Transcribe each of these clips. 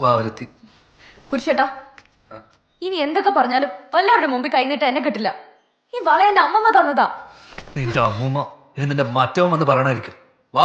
വാ അവരെത്തി. പുരുഷേട്ടാ ഇനി എന്തൊക്കെ പറഞ്ഞാലും എല്ലാവരുടെ മുമ്പിൽ കൈനീട്ട എന്നെ കിട്ടില്ല. ഈ വള എന്റെ അമ്മമ്മ തന്നതാ. നിന്റെ അമ്മൂമ്മ ഇത് നിന്റെ മറ്റവൻ വന്ന് പറയണായിരിക്കും. വാ.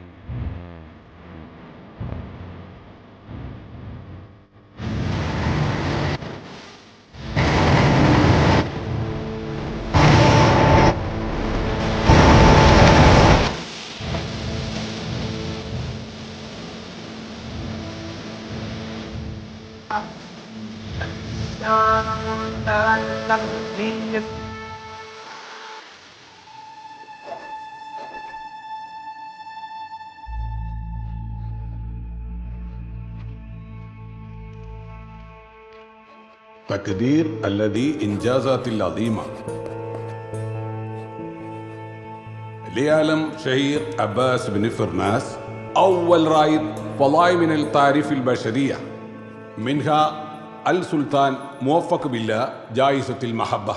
تقدير الذي إنجازات العظيمة. ليعلم شهير عباس بن فرناس أول رائد فضائم التعريف البشرية. മിൻഹ അൽ സുൽത്താൻ മുവഫക് ബില്ല ജായിസത്തിൽ മഹബ്ബ.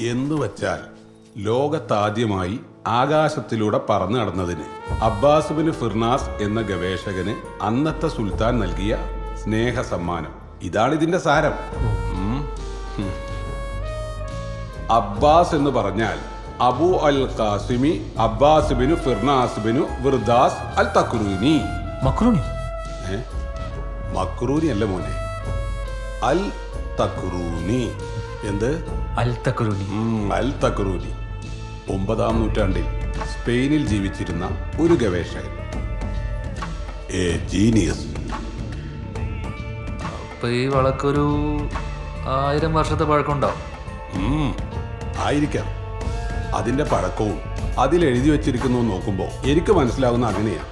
എന്നുവച്ചാൽ ലോകത്താദ്യമായി ആകാശത്തിലൂടെ പറന്നു നടന്നതിന് അബ്ബാസുബിന് ഫിർനാസ് എന്ന ഗവേഷകന് അന്നത്തെ സുൽത്താൻ നൽകിയ സ്നേഹ സമ്മാനം ഇതാണ് ഇതിന്റെ സാരം. അബ്ബാസ് എന്ന് പറഞ്ഞാൽ Abu al Qasimi Abbas bin Firnas bin Wirdas al Takruni മക്രൂനി ഏ? മക്രൂനി അല്ല മോനെ. അൽ തക്രൂനി എന്ത്? അൽ തക്രൂനി അൽ തക്രൂനി ഒമ്പതാം നൂറ്റാണ്ടിൽ സ്പെയിനിൽ ജീവിച്ചിരുന്ന ഒരു ഗവേഷകൻ. A genius. അപ്പൊ ഈ വളക്കൊരു ആയിരം വർഷത്തെ പഴക്കമുണ്ടാവും ആയിരിക്കാം. അതിന്റെ പഴക്കവും അതിൽ എഴുതി വെച്ചിരിക്കുന്നു നോക്കുമ്പോൾ എനിക്ക് മനസ്സിലാകുന്ന അങ്ങനെയാ.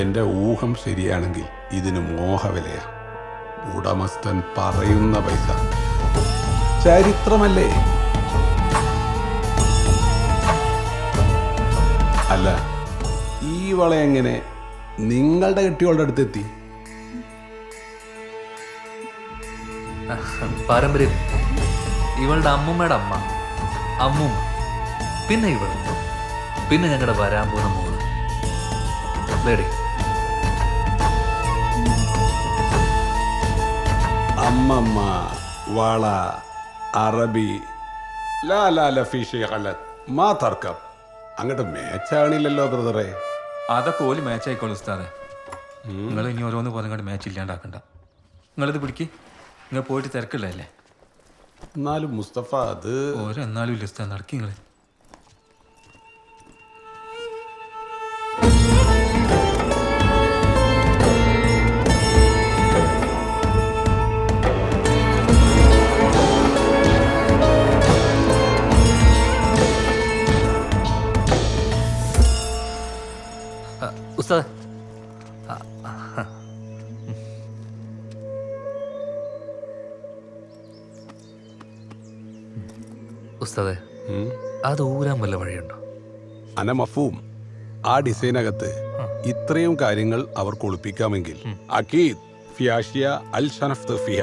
എന്റെ ഊഹം ശരിയാണെങ്കിൽ ഇതിന് മോഹവിലയാ. ഉടമസ്ഥൻ പറയുന്ന പൈസ. ചരിത്രമല്ലേ? അല്ല ഈ വള എങ്ങനെ നിങ്ങളുടെ കെട്ടികളുടെ അടുത്തെത്തി? പാരമ്പര്യം. ഇവളുടെ അമ്മൂമ്മയുടെ അമ്മ. അമ്മും. പിന്നെ ഇവൾ. പിന്നെ ഞങ്ങളുടെ വരാൻ പോകുന്ന മോൾ. വേറെ അമ്മമ്മ വാള അറബി ലാ ലാ മാ തർക്കം. അങ്ങോട്ട് മാച്ചാണില്ലല്ലോ ബ്രദറെ. അതൊക്കെ ഓൽ മാച്ചായിക്കോളൂ ഉസ്താദെ. നിങ്ങൾ ഇനി ഓരോന്ന് പോലെ മാച്ച് ഇല്ലാണ്ടാക്കണ്ട. നിങ്ങളിത് പിടിക്ക്. നിങ്ങൾ പോയിട്ട് തിരക്കില്ലല്ലേ എന്നാലും മുസ്തഫ അത് ഓരോ എന്നാലും ഇല്ല നടക്കിങ്ങളെ. നടക്കി ഉസ്താദെ അത് ഊരാൻ വല്ല വഴിയുണ്ടോ? അന മഫൂം. ആ ഡിസൈനകത്ത് ഇത്രയും കാര്യങ്ങൾ അവർക്ക് ഒളിപ്പിക്കാമെങ്കിൽ. അക്കീദ് ഫിയാഷിയ അൽ ഷനഫ് ഫിയ